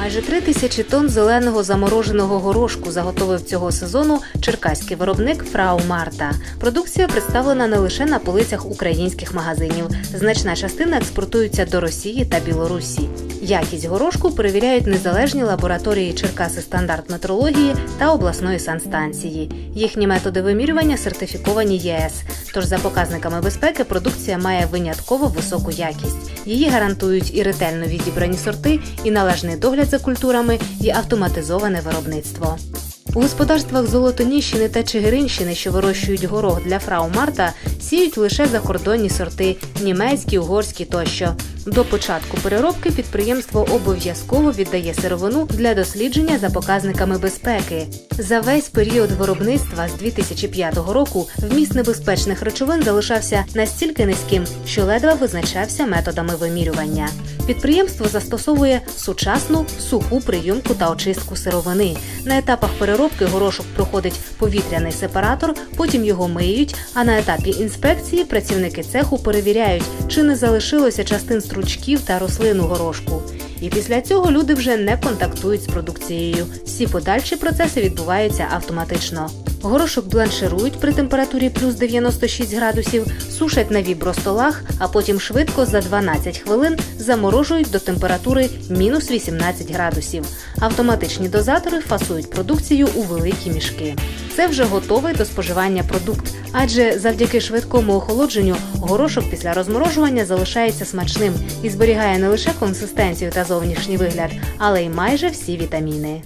Майже три тисячі тонн зеленого замороженого горошку заготовив цього сезону черкаський виробник Фрау Марта. Продукція представлена не лише на полицях українських магазинів. Значна частина експортується до Росії та Білорусі. Якість горошку перевіряють незалежні лабораторії Черкаси стандарт метрології та обласної санстанції. Їхні методи вимірювання сертифіковані ЄС. Тож за показниками безпеки продукція має винятково високу якість. Її гарантують і ретельно відібрані сорти, і належний догляд за культурами, і автоматизоване виробництво. У господарствах Золотоніщини та Чигиринщини, що вирощують горох для фрау Марта, сіють лише закордонні сорти німецькі, угорські тощо. До початку переробки підприємство обов'язково віддає сировину для дослідження за показниками безпеки. За весь період виробництва з 2005 року вміст небезпечних речовин залишався настільки низьким, що ледве визначався методами вимірювання. Підприємство застосовує сучасну суху прийомку та очистку сировини. На етапах переробки горошок проходить повітряний сепаратор, потім його миють. А на етапі інспекції працівники цеху перевіряють, чи не залишилося частин стручків та рослин у горошку. І після цього люди вже не контактують з продукцією. Всі подальші процеси відбуваються автоматично. Горошок бланширують при температурі плюс 96 градусів, сушать на вібростолах, а потім швидко за 12 хвилин заморожують до температури мінус 18 градусів. Автоматичні дозатори фасують продукцію у великі мішки. Це вже готовий до споживання продукт, адже завдяки швидкому охолодженню горошок після розморожування залишається смачним і зберігає не лише консистенцію та зовнішній вигляд, але й майже всі вітаміни.